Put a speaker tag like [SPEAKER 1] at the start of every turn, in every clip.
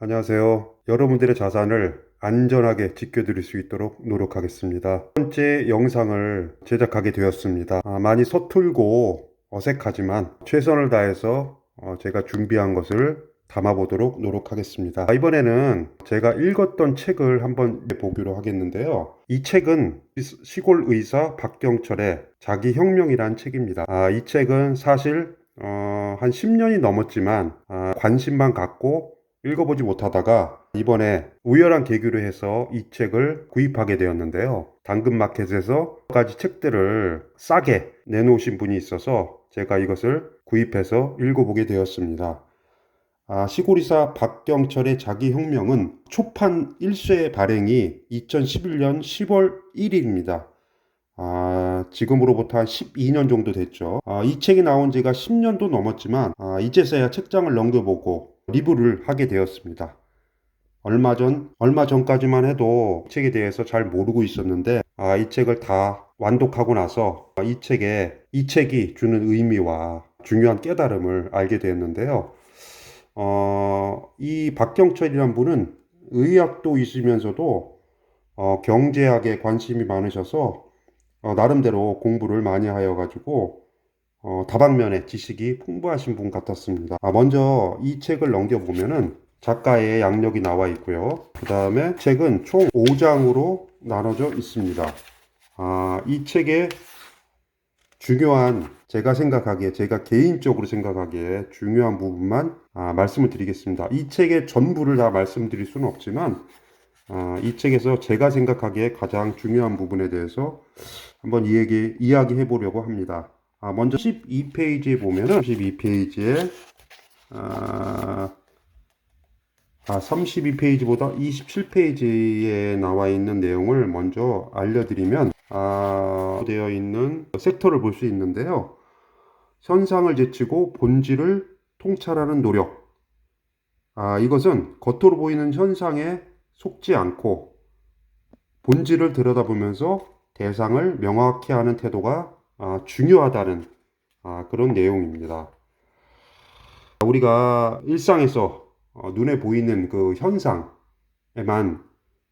[SPEAKER 1] 안녕하세요. 여러분들의 자산을 안전하게 지켜드릴 수 있도록 노력하겠습니다. 첫 번째 영상을 제작하게 되었습니다. 아, 많이 서툴고 어색하지만 최선을 다해서 어, 제가 준비한 것을 담아보도록 노력하겠습니다. 아, 이번에는 제가 읽었던 책을 한번 보기로 하겠는데요. 이 책은 시- 시골 의사 박경철의 자기혁명이라는 책입니다. 아, 이 책은 사실 어, 한 10년이 넘었지만 아, 관심만 갖고 읽어보지 못하다가 이번에 우연한 계기로 해서 이 책을 구입하게 되었는데요. 당근마켓에서 여러 가지 책들을 싸게 내놓으신 분이 있어서 제가 이것을 구입해서 읽어보게 되었습니다. 아, 시골이사 박경철의 자기혁명은 초판 1쇄 발행이 2011년 10월 1일입니다. 아, 지금으로부터 한 12년 정도 됐죠. 아, 이 책이 나온 지가 10년도 넘었지만, 아, 이제서야 책장을 넘겨보고 리뷰를 하게 되었습니다. 얼마 전, 얼마 전까지만 해도 이 책에 대해서 잘 모르고 있었는데, 아, 이 책을 다 완독하고 나서 아, 이 책에, 이 책이 주는 의미와 중요한 깨달음을 알게 되었는데요. 어, 이 박경철이란 분은 의학도 있으면서도 어, 경제학에 관심이 많으셔서 어, 나름대로 공부를 많이 하여가지고 어, 다방면의 지식이 풍부하신 분 같았습니다. 아, 먼저 이 책을 넘겨보면은 작가의 양력이 나와 있고요. 그 다음에 책은 총 5장으로 나눠져 있습니다. 아, 이 책의 중요한 제가 생각하기에 제가 개인적으로 생각하기에 중요한 부분만 아, 말씀을 드리겠습니다. 이 책의 전부를 다 말씀드릴 수는 없지만 아, 이 책에서 제가 생각하기에 가장 중요한 부분에 대해서 한번 이 얘기 이야기해 보려고 합니다. 아, 먼저 12페이지에 보면은 12페이지에 아, 아, 32페이지보다 27페이지에 나와 있는 내용을 먼저 알려드리면 아, 되어 있는 섹터를 볼 수 있는데요. 현상을 제치고 본질을 통찰하는 노력. 아, 이것은 겉으로 보이는 현상에 속지 않고 본질을 들여다보면서 대상을 명확히 하는 태도가 아, 중요하다는 아, 그런 내용입니다. 우리가 일상에서 어, 눈에 보이는 그 현상에만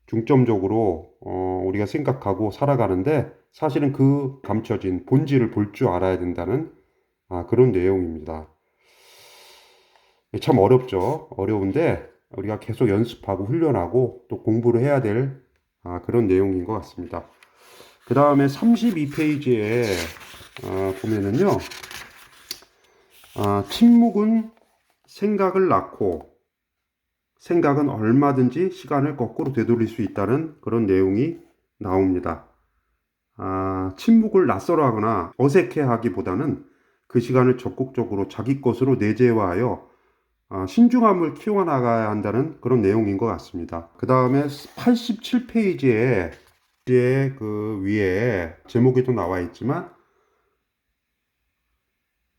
[SPEAKER 1] 중점적으로 어, 우리가 생각하고 살아가는데 사실은 그 감춰진 본질을 볼 줄 알아야 된다는 아, 그런 내용입니다. 참 어렵죠. 어려운데 우리가 계속 연습하고 훈련하고 또 공부를 해야 될 아, 그런 내용인 것 같습니다. 그 다음에 32페이지에 아, 보면은요, 아, 침묵은 생각을 낳고 생각은 얼마든지 시간을 거꾸로 되돌릴 수 있다는 그런 내용이 나옵니다. 아, 침묵을 낯설어 하거나 어색해 하기보다는 그 시간을 적극적으로 자기 것으로 내재화하여 아, 신중함을 키워나가야 한다는 그런 내용인 것 같습니다. 그 다음에 87페이지에 이제 그 위에 제목에도 나와 있지만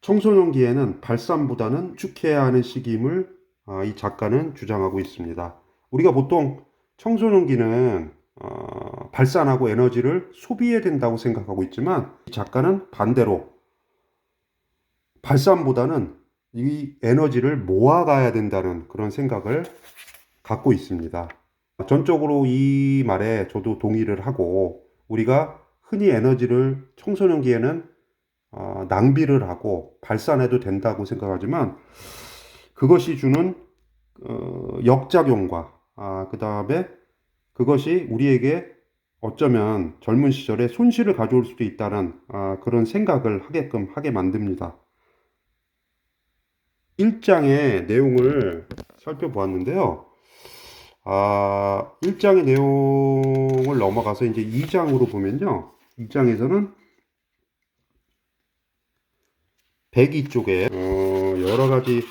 [SPEAKER 1] 청소년기에는 발산보다는 축해야 하는 시기임을 아, 이 작가는 주장하고 있습니다. 우리가 보통 청소년기는 어, 발산하고 에너지를 소비해야 된다고 생각하고 있지만 이 작가는 반대로 발산보다는 이 에너지를 모아가야 된다는 그런 생각을 갖고 있습니다. 전적으로 이 말에 저도 동의를 하고 우리가 흔히 에너지를 청소년기에는 어, 낭비를 하고 발산해도 된다고 생각하지만 그것이 주는 어, 역작용과 아, 그 다음에 그것이 우리에게 어쩌면 젊은 시절에 손실을 가져올 수도 있다는 아, 그런 생각을 하게끔 하게 만듭니다. 1장의 내용을 살펴보았는데요. 아, 1장의 내용을 넘어가서 이제 2장으로 보면요. 2장에서는 102쪽에 어, 여러 가지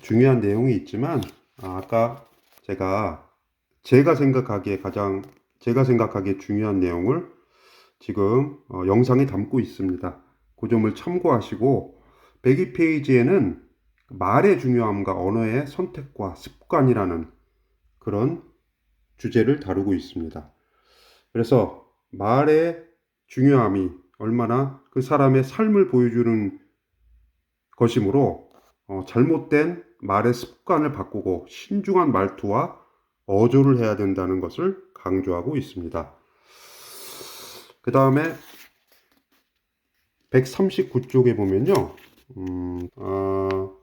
[SPEAKER 1] 중요한 내용이 있지만 아, 아까 제가 제가 생각하기에 가장 제가 생각하기에 중요한 내용을 지금 어, 영상에 담고 있습니다. 그 점을 참고하시고 102페이지에는 말의 중요함과 언어의 선택과 습관이라는 그런 주제를 다루고 있습니다. 그래서 말의 중요함이 얼마나 그 사람의 삶을 보여주는 것이므로 어, 잘못된 말의 습관을 바꾸고 신중한 말투와 어조를 해야 된다는 것을 강조하고 있습니다. 그 다음에 139쪽에 보면요. 음, 아,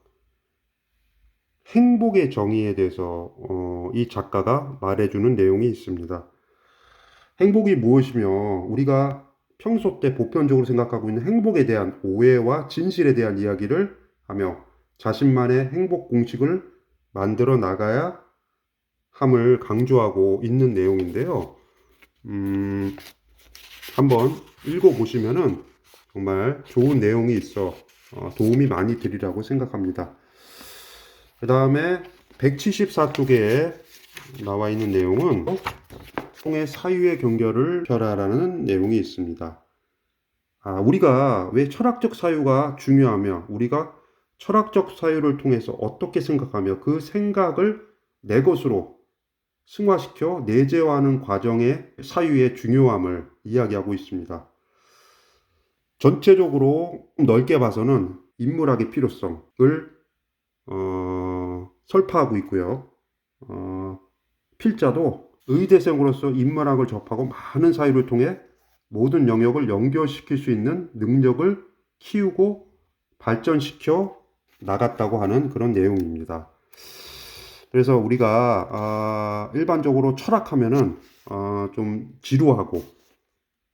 [SPEAKER 1] 행복의 정의에 대해서 어, 이 작가가 말해주는 내용이 있습니다. 행복이 무엇이며 우리가 평소 때 보편적으로 생각하고 있는 행복에 대한 오해와 진실에 대한 이야기를 하며 자신만의 행복 공식을 만들어 나가야 함을 강조하고 있는 내용인데요. 음, 한번 읽어보시면은 정말 좋은 내용이 있어 어, 도움이 많이 되리라고 생각합니다. 그 다음에 174쪽에 나와 있는 내용은 통해 사유의 경결을 펴라라는 내용이 있습니다. 아, 우리가 왜 철학적 사유가 중요하며 우리가 철학적 사유를 통해서 어떻게 생각하며 그 생각을 내 것으로 승화시켜 내재화하는 과정의 사유의 중요함을 이야기하고 있습니다. 전체적으로 넓게 봐서는 인물학의 필요성을 어, 설파하고 있고요. 어, 필자도 의대생으로서 인문학을 접하고 많은 사유를 통해 모든 영역을 연결시킬 수 있는 능력을 키우고 발전시켜 나갔다고 하는 그런 내용입니다. 그래서 우리가 아, 일반적으로 철학하면은 아, 좀 지루하고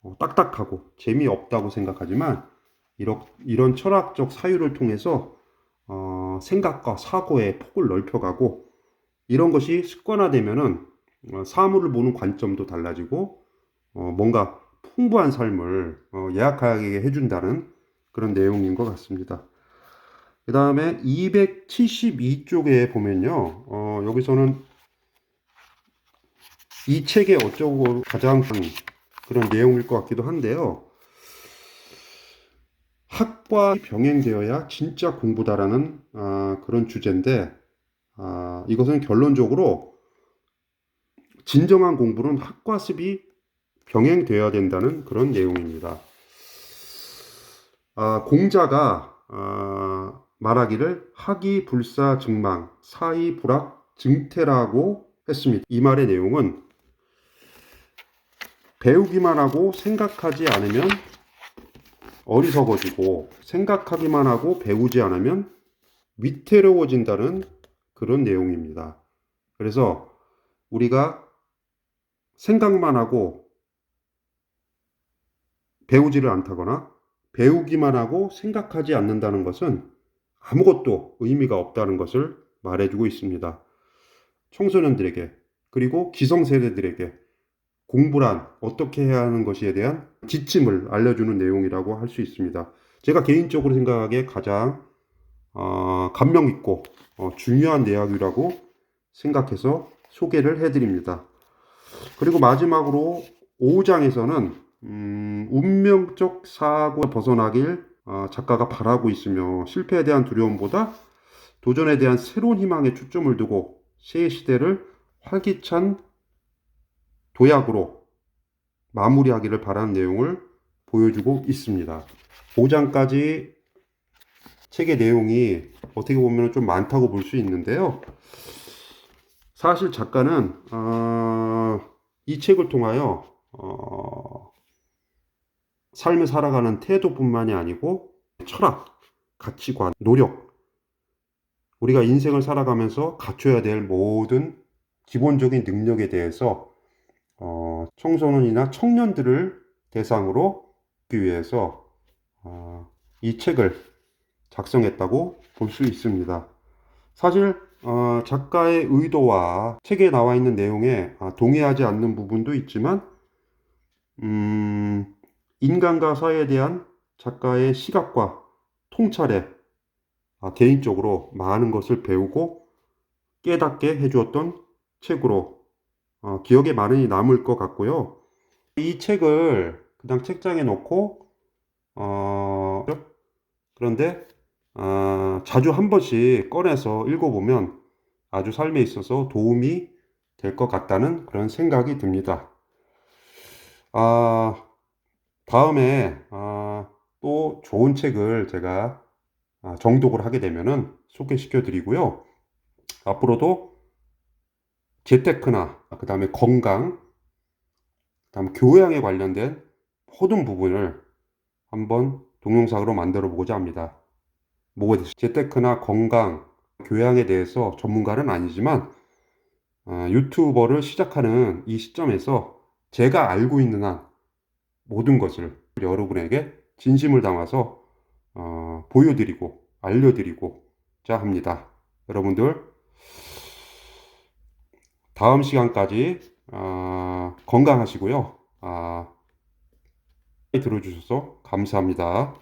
[SPEAKER 1] 어, 딱딱하고 재미없다고 생각하지만 이런, 이런 철학적 사유를 통해서 어, 생각과 사고의 폭을 넓혀가고 이런 것이 습관화되면은 어, 사물을 보는 관점도 달라지고 어, 뭔가 풍부한 삶을 어, 예약하게 해준다는 그런 내용인 것 같습니다. 그 다음에 272쪽에 보면요. 어, 여기서는 이 책의 어쩌고 가장 큰 그런 내용일 것 같기도 한데요. 학과 병행되어야 진짜 공부다라는 아, 그런 주제인데 아, 이것은 결론적으로 진정한 공부는 학과 습이 병행되어야 된다는 그런 내용입니다. 아, 공자가 아, 말하기를 학이 불사 증망 사이 불학 증태라고 했습니다. 이 말의 내용은 배우기만 하고 생각하지 않으면 어리석어지고 생각하기만 하고 배우지 않으면 위태로워진다는 그런 내용입니다. 그래서 우리가 생각만 하고 배우지를 않다거나 배우기만 하고 생각하지 않는다는 것은 아무것도 의미가 없다는 것을 말해주고 있습니다. 청소년들에게 그리고 기성세대들에게 공부란 어떻게 해야 하는 것에 대한 지침을 알려주는 내용이라고 할 수 있습니다. 제가 개인적으로 생각하기에 가장 어, 감명 있고 어, 중요한 내용이라고 생각해서 소개를 해드립니다. 그리고 마지막으로 5장에서는 음, 운명적 사고에 벗어나길 어, 작가가 바라고 있으며 실패에 대한 두려움보다 도전에 대한 새로운 희망에 초점을 두고 새 시대를 활기찬 도약으로 마무리하기를 바라는 내용을 보여주고 있습니다. 5장까지 책의 내용이 어떻게 보면 좀 많다고 볼 수 있는데요. 사실 작가는 어, 이 책을 통하여 어, 삶을 살아가는 태도뿐만이 아니고 철학, 가치관, 노력, 우리가 인생을 살아가면서 갖춰야 될 모든 기본적인 능력에 대해서 어, 청소년이나 청년들을 대상으로 하기 위해서 어, 이 책을 작성했다고 볼 수 있습니다. 사실 어, 작가의 의도와 책에 나와 있는 내용에 아, 동의하지 않는 부분도 있지만 음, 인간과 사회에 대한 작가의 시각과 통찰에 아, 개인적으로 많은 것을 배우고 깨닫게 해주었던 책으로 어, 기억에 많이 남을 것 같고요. 이 책을 그냥 책장에 놓고 어, 그런데 아, 자주 한 번씩 꺼내서 읽어보면 아주 삶에 있어서 도움이 될 것 같다는 그런 생각이 듭니다. 아, 다음에 아, 또 좋은 책을 제가 아, 정독을 하게 되면은 소개시켜 드리고요. 앞으로도 재테크나 그 다음에 건강, 그 다음에 교양에 관련된 모든 부분을 한번 동영상으로 만들어 보고자 합니다. 됐 재테크나 건강, 교양에 대해서 전문가는 아니지만 어, 유튜버를 시작하는 이 시점에서 제가 알고 있는 한 모든 것을 여러분에게 진심을 담아서 어, 보여드리고 알려드리고자 합니다. 여러분들 다음 시간까지 어, 건강하시고요. 아, 들어주셔서 감사합니다.